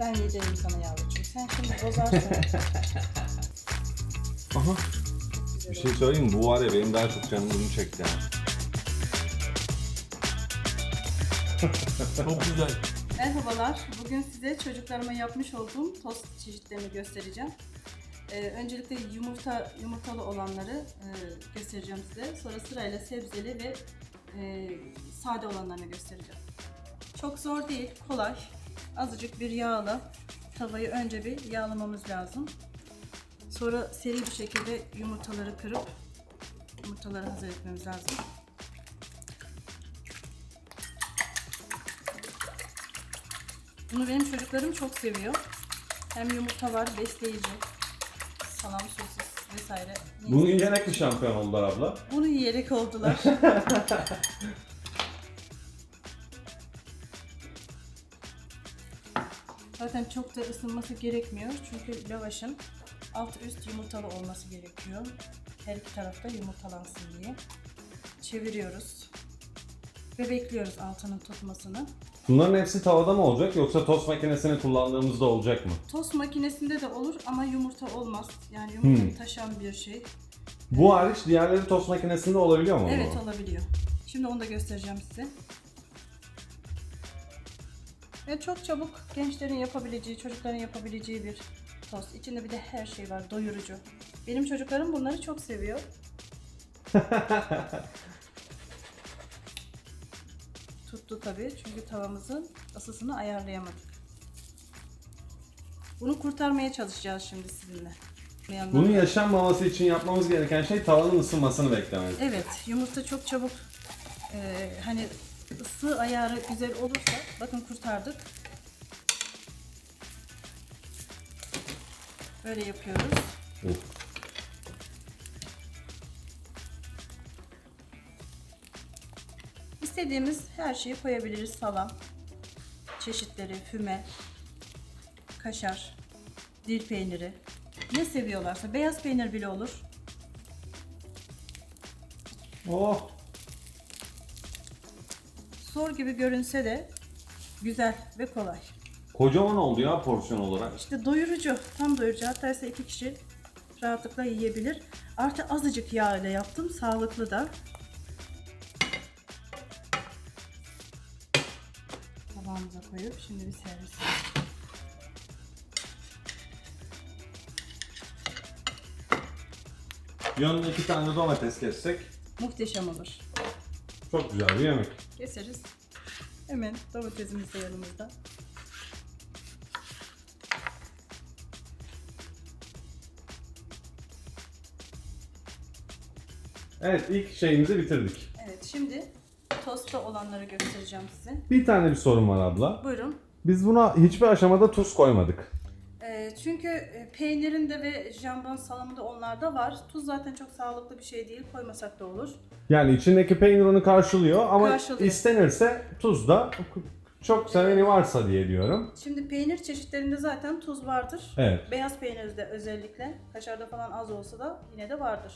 Ben yedireyim sana yavrucuğum. Sen şimdi bozarsın. Aha. Bir şey söyleyeyim mi? Bu var ya benim daha çok canım bunu çekti yani. Çok güzel. Merhabalar. Bugün size çocuklarıma yapmış olduğum tost çeşitlerini göstereceğim. Ee, öncelikle yumurta yumurtalı olanları e, göstereceğim size. Sonra sırayla sebzeli ve e, sade olanlarını göstereceğim. Çok zor değil, kolay. Azıcık bir yağla tavayı önce bir yağlamamız lazım. Sonra seri bir şekilde yumurtaları kırıp yumurtaları hazır etmemiz lazım. Bunu benim çocuklarım çok seviyor. Hem yumurta var, besleyici, salam, sosis vesaire. Bunu yiyerek mi şampiyon oldular abla? Bunu yiyerek oldular. Zaten çok da ısınması gerekmiyor çünkü lavaşın alt üst yumurtalı olması gerekiyor. Her iki tarafta yumurtalansın diye. Çeviriyoruz. Ve bekliyoruz altının tutmasını. Bunların hepsi tavada mı olacak yoksa tost makinesini kullandığımızda olacak mı? Tost makinesinde de olur ama yumurta olmaz. Yani yumurtayı Hmm. taşan bir şey. Bu hariç diğerleri tost makinesinde olabiliyor mu? Evet olabiliyor. Şimdi onu da göstereceğim size. Ve çok çabuk gençlerin yapabileceği, çocukların yapabileceği bir tost. İçinde bir de her şey var, doyurucu. Benim çocuklarım bunları çok seviyor. Tuttu tabii çünkü tavamızın ısısını ayarlayamadık. Bunu kurtarmaya çalışacağız şimdi sizinle. Bunun yaşanmaması için yapmamız gereken şey tavanın ısınmasını beklemek. Evet, yumurta çok çabuk e, hani ısı ayarı güzel olursa bakın kurtardık. Böyle yapıyoruz. Of. İstediğimiz her şeyi koyabiliriz. Salam, çeşitleri, füme, kaşar, dil peyniri. Ne seviyorlarsa, beyaz peynir bile olur. Oh. Zor gibi görünse de güzel ve kolay. Kocaman oldu ya porsiyon olarak. İşte doyurucu, tam doyurucu. Hatta ise iki kişi rahatlıkla yiyebilir. Artı azıcık yağ ile yaptım, sağlıklı da. Tabağımıza koyup şimdi bir servis. Yanına iki tane domates kessek Muhteşem olur. çok güzel bir yemek. Keseriz. Hemen domatesimiz de yanımızda. Evet ilk şeyimizi bitirdik. Evet, şimdi tostta olanları göstereceğim size. Bir tane bir sorun var abla. Buyurun. Biz buna hiçbir aşamada tuz koymadık. Ee, çünkü e, peynirinde ve jambon salamında onlarda var. Tuz zaten çok sağlıklı bir şey değil. Koymasak da olur. Yani içindeki peynir onu karşılıyor ama Karşılıyor. istenirse tuz da çok seveni varsa diye diyorum. Şimdi peynir çeşitlerinde zaten tuz vardır. Evet. Beyaz peynirde özellikle. Kaşarda falan az olsa da yine de vardır.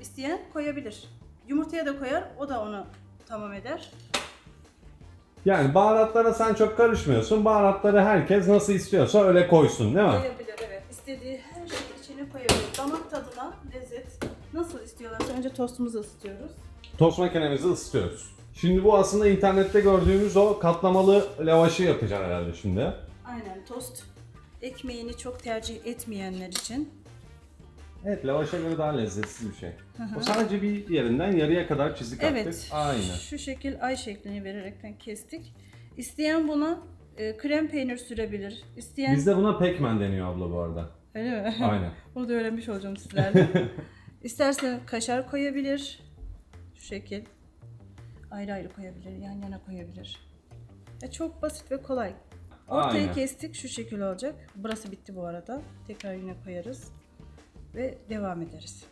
İsteyen koyabilir. Yumurtaya da koyar. O da onu tamam eder. Yani baharatlara sen çok karışmıyorsun. Baharatları herkes nasıl istiyorsa öyle koysun değil mi? Koyabilir evet. İstediği her şeyi içine koyabilir. Damak tadına lezzet nasıl istiyorlarsa önce tostumuzu ısıtıyoruz. Tost makinemizi ısıtıyoruz. Şimdi bu aslında internette gördüğümüz o katlamalı lavaşı yapacağız herhalde şimdi. Aynen tost ekmeğini çok tercih etmeyenler için Evet lavaşa göre daha lezzetsiz bir şey. O sadece bir yerinden yarıya kadar çizik attık. Evet. Aynen. Şu şekil ay şeklini vererekten kestik. İsteyen buna e, krem peynir sürebilir. İsteyen Bizde buna pekmen deniyor abla bu arada. öyle mi? Aynen. Bunu da öğrenmiş olacağım sizlerle. İsterse kaşar koyabilir. Şu şekil. Ayrı ayrı koyabilir, yan yana koyabilir. Ya çok basit ve kolay. Ortayı Aynen. kestik şu şekil olacak. Burası bitti bu arada. Tekrar yine koyarız. Ve devam ederiz.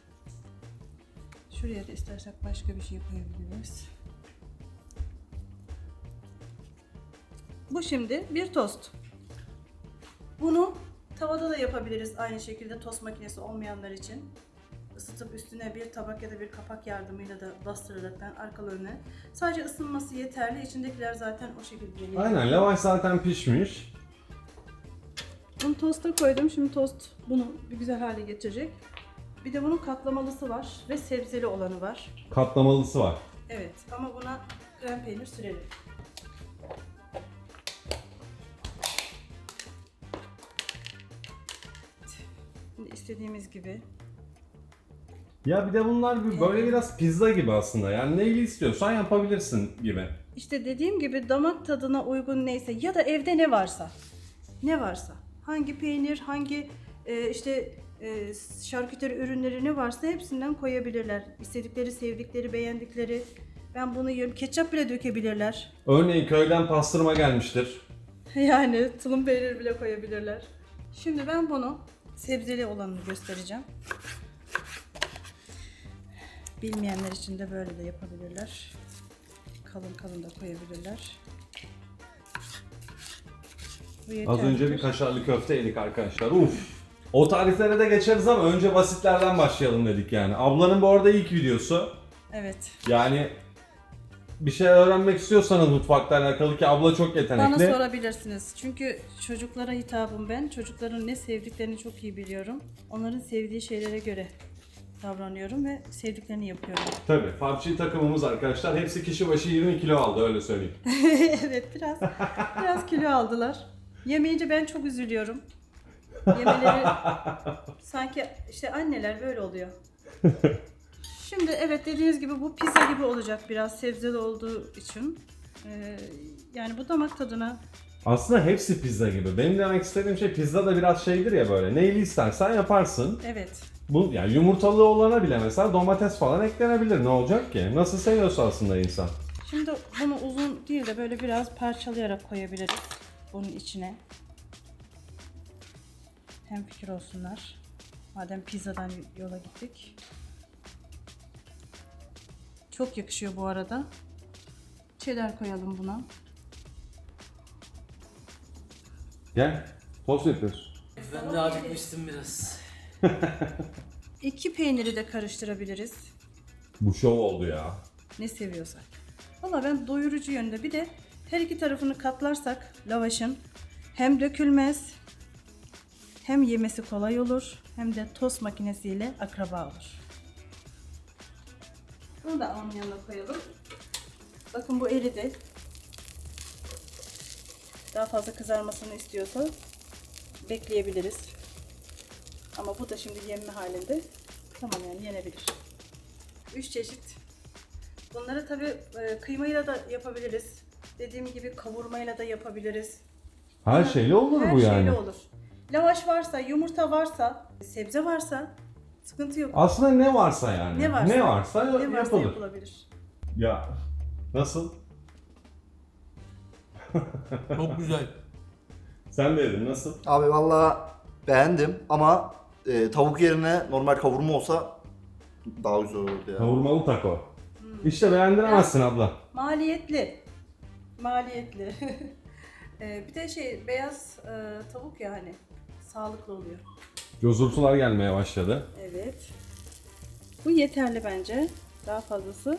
Şuraya da istersek başka bir şey koyabiliriz. Bu şimdi bir tost. Bunu tavada da yapabiliriz aynı şekilde tost makinesi olmayanlar için. Isıtıp üstüne bir tabak ya da bir kapak yardımıyla da bastıraraktan arkalı önüne. Sadece ısınması yeterli. İçindekiler zaten o şekilde geliyor. Aynen lavaş zaten pişmiş. Bunu tosta koydum. Şimdi tost bunu bir güzel hale getirecek. Bir de bunun katlamalısı var ve sebzeli olanı var. Katlamalısı var. Evet ama buna krem peynir sürelim. Şimdi istediğimiz gibi. Ya bir de bunlar bir- böyle biraz pizza gibi aslında. Yani neyi istiyorsan yapabilirsin gibi. İşte dediğim gibi damak tadına uygun neyse ya da evde ne varsa. Ne varsa. Hangi peynir, hangi e, işte e, şarküteri ürünleri ne varsa hepsinden koyabilirler. İstedikleri, sevdikleri, beğendikleri. Ben bunu yiyorum. Ketçap bile dökebilirler. Örneğin köyden pastırma gelmiştir. Yani tulum peynir bile koyabilirler. Şimdi ben bunu sebzeli olanını göstereceğim. Bilmeyenler için de böyle de yapabilirler. Kalın kalın da koyabilirler. Az önce bir kaşarlı köfte yedik arkadaşlar. Uf. O tariflere de geçeriz ama önce basitlerden başlayalım dedik yani. Ablanın bu arada ilk videosu. Evet. Yani bir şey öğrenmek istiyorsanız mutfakla alakalı ki abla çok yetenekli. Bana sorabilirsiniz. Çünkü çocuklara hitabım ben. Çocukların ne sevdiklerini çok iyi biliyorum. Onların sevdiği şeylere göre davranıyorum ve sevdiklerini yapıyorum. Tabii. PUBG takımımız arkadaşlar. Hepsi kişi başı 20 kilo aldı öyle söyleyeyim. evet biraz biraz kilo aldılar. Yemeyince ben çok üzülüyorum. Yemeleri sanki işte anneler böyle oluyor. Şimdi evet dediğiniz gibi bu pizza gibi olacak biraz sebzeli olduğu için. Ee, yani bu damak tadına Aslında hepsi pizza gibi. Benim demek istediğim şey pizza da biraz şeydir ya böyle. Neyli istersen yaparsın. evet Bu yani yumurtalı olana bile mesela domates falan eklenebilir. Ne olacak ki? Nasıl seviyorsa aslında insan. Şimdi bunu uzun değil de böyle biraz parçalayarak koyabiliriz bunun içine. Hem fikir olsunlar. Madem pizzadan yola gittik. Çok yakışıyor bu arada. Cheddar koyalım buna. Gel. Tost yapıyoruz. Ben de acıkmıştım biraz. İki peyniri de karıştırabiliriz. Bu şov oldu ya. Ne seviyorsak. Valla ben doyurucu yönde bir de her iki tarafını katlarsak lavaşın hem dökülmez hem yemesi kolay olur hem de tost makinesiyle akraba olur. Bunu da onun yanına koyalım. Bakın bu eridi. Daha fazla kızarmasını istiyorsa bekleyebiliriz. Ama bu da şimdi yenme halinde. Tamam yani yenebilir. Üç çeşit Bunları tabi kıymayla da yapabiliriz. Dediğim gibi kavurmayla da yapabiliriz. Her şeyle olur Her bu yani. şeyle olur. Lavaş varsa, yumurta varsa, sebze varsa sıkıntı yok. Aslında ne varsa yani. Ne varsa. Ne varsa, ne varsa yapılır. yapılabilir. Ya nasıl? Çok güzel. Sen de yedin nasıl? Abi valla beğendim ama e, tavuk yerine normal kavurma olsa daha güzel olurdu ya. Kavurmalı taco. İşte beğendiremezsin abla. Maliyetli. Maliyetli. E, bir de şey beyaz e, tavuk ya hani sağlıklı oluyor. Cozurtular gelmeye başladı. Evet. Bu yeterli bence. Daha fazlası.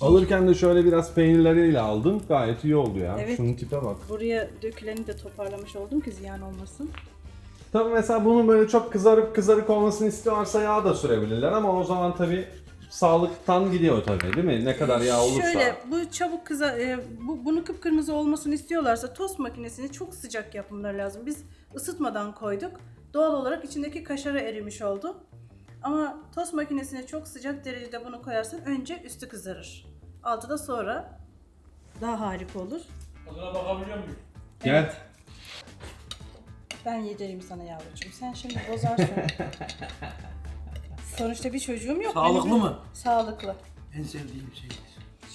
Alırken de şöyle biraz peynirleriyle aldım. Gayet iyi oldu ya. Evet. Şunun tipe bak. Buraya döküleni de toparlamış oldum ki ziyan olmasın. Tabii mesela bunun böyle çok kızarıp kızarık olmasını istiyorlarsa yağ da sürebilirler ama o zaman tabii sağlıktan gidiyor tabii değil mi? Ne kadar yağ olursa. Şöyle bu çabuk kıza e, bu, bunu kıpkırmızı olmasını istiyorlarsa tost makinesini çok sıcak yapmaları lazım. Biz ısıtmadan koyduk. Doğal olarak içindeki kaşarı erimiş oldu. Ama tost makinesine çok sıcak derecede bunu koyarsan önce üstü kızarır. Altı da sonra daha harika olur. Tadına bakabiliyor muyum? Gel. Ben yedireyim sana yavrucuğum. Sen şimdi bozarsın. Sonuçta bir çocuğum yok. Sağlıklı Benim- mı? Sağlıklı. En sevdiğim şey.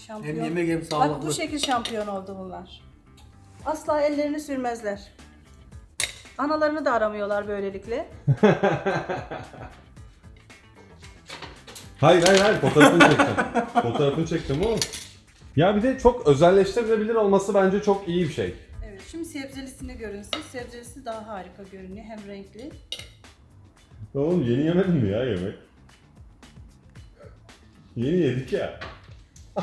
Şampiyon. Hem yemek hem Bak sağlıklı. bu şekil şampiyon oldu bunlar. Asla ellerini sürmezler. Analarını da aramıyorlar böylelikle. Hayır hayır hayır fotoğrafını çektim. fotoğrafını çektim oğlum. Ya bir de çok özelleştirilebilir olması bence çok iyi bir şey. Şimdi sebzelisini görünsün. Sebzelisi daha harika görünüyor. Hem renkli. Oğlum yeni yemedin mi ya yemek? Yeni yedik ya.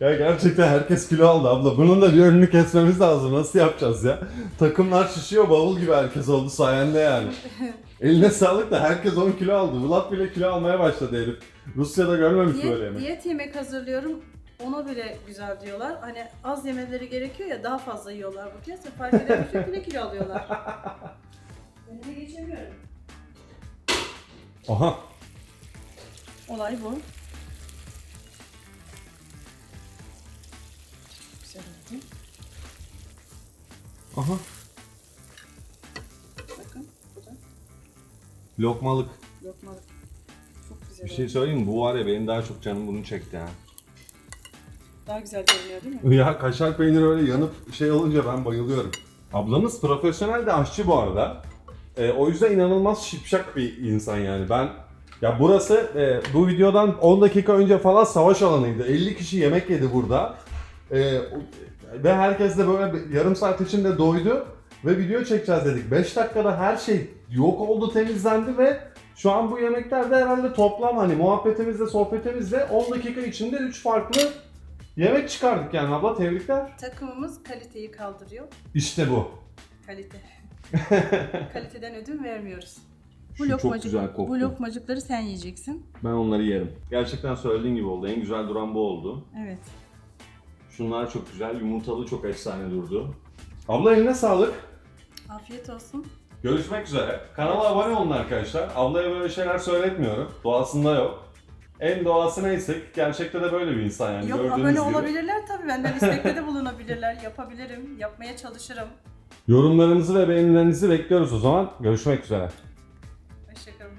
Ya gerçekten herkes kilo aldı abla. Bunun da bir önünü kesmemiz lazım. Nasıl yapacağız ya? Takımlar şişiyor bavul gibi herkes oldu sayende yani. Eline sağlık da herkes 10 kilo aldı. Vlad bile kilo almaya başladı herif. Rusya'da görmemiş böyle Diyet, yemek. diyet yemek hazırlıyorum. Ona bile güzel diyorlar. Hani az yemeleri gerekiyor ya daha fazla yiyorlar bu kez. Fark edemiyor bile kilo alıyorlar. Önüne geçemiyorum. Aha. Olay bu. Güzel oldu. Aha. Bakın bu da Lokmalık. lokmalık. Çok güzel Bir oldu. şey söyleyeyim mi? Bu var ya benim daha çok canım bunu çekti ha. Daha güzel görünüyor değil mi? Ya kaşar peyniri öyle yanıp şey olunca ben bayılıyorum. Ablamız profesyonel de aşçı bu arada. Ee, o yüzden inanılmaz şipşak bir insan yani. Ben ya burası e, bu videodan 10 dakika önce falan savaş alanıydı. 50 kişi yemek yedi burada. Ee, ve herkes de böyle yarım saat içinde doydu ve video çekeceğiz dedik. 5 dakikada her şey yok oldu, temizlendi ve şu an bu yemeklerde herhalde toplam hani muhabbetimizle, sohbetimizle 10 dakika içinde 3 farklı yemek çıkardık yani abla tebrikler. Takımımız kaliteyi kaldırıyor. İşte bu. Kalite. Kaliteden ödün vermiyoruz. Şu çok güzel koktu. bu lokmacıkları sen yiyeceksin. Ben onları yerim. Gerçekten söylediğin gibi oldu. En güzel duran bu oldu. Evet. Şunlar çok güzel. Yumurtalı çok efsane durdu. Abla eline sağlık. Afiyet olsun. Görüşmek üzere. Kanala abone olun arkadaşlar. Ablaya böyle şeyler söyletmiyorum. Doğasında yok. En doğasınaysak gerçekte de böyle bir insan yani Yok ama gördüğünüz böyle olabilirler tabii. Benden istekte de bulunabilirler. Yapabilirim, yapmaya çalışırım. Yorumlarınızı ve beğenilerinizi bekliyoruz o zaman. Görüşmek üzere. Hoşçakalın.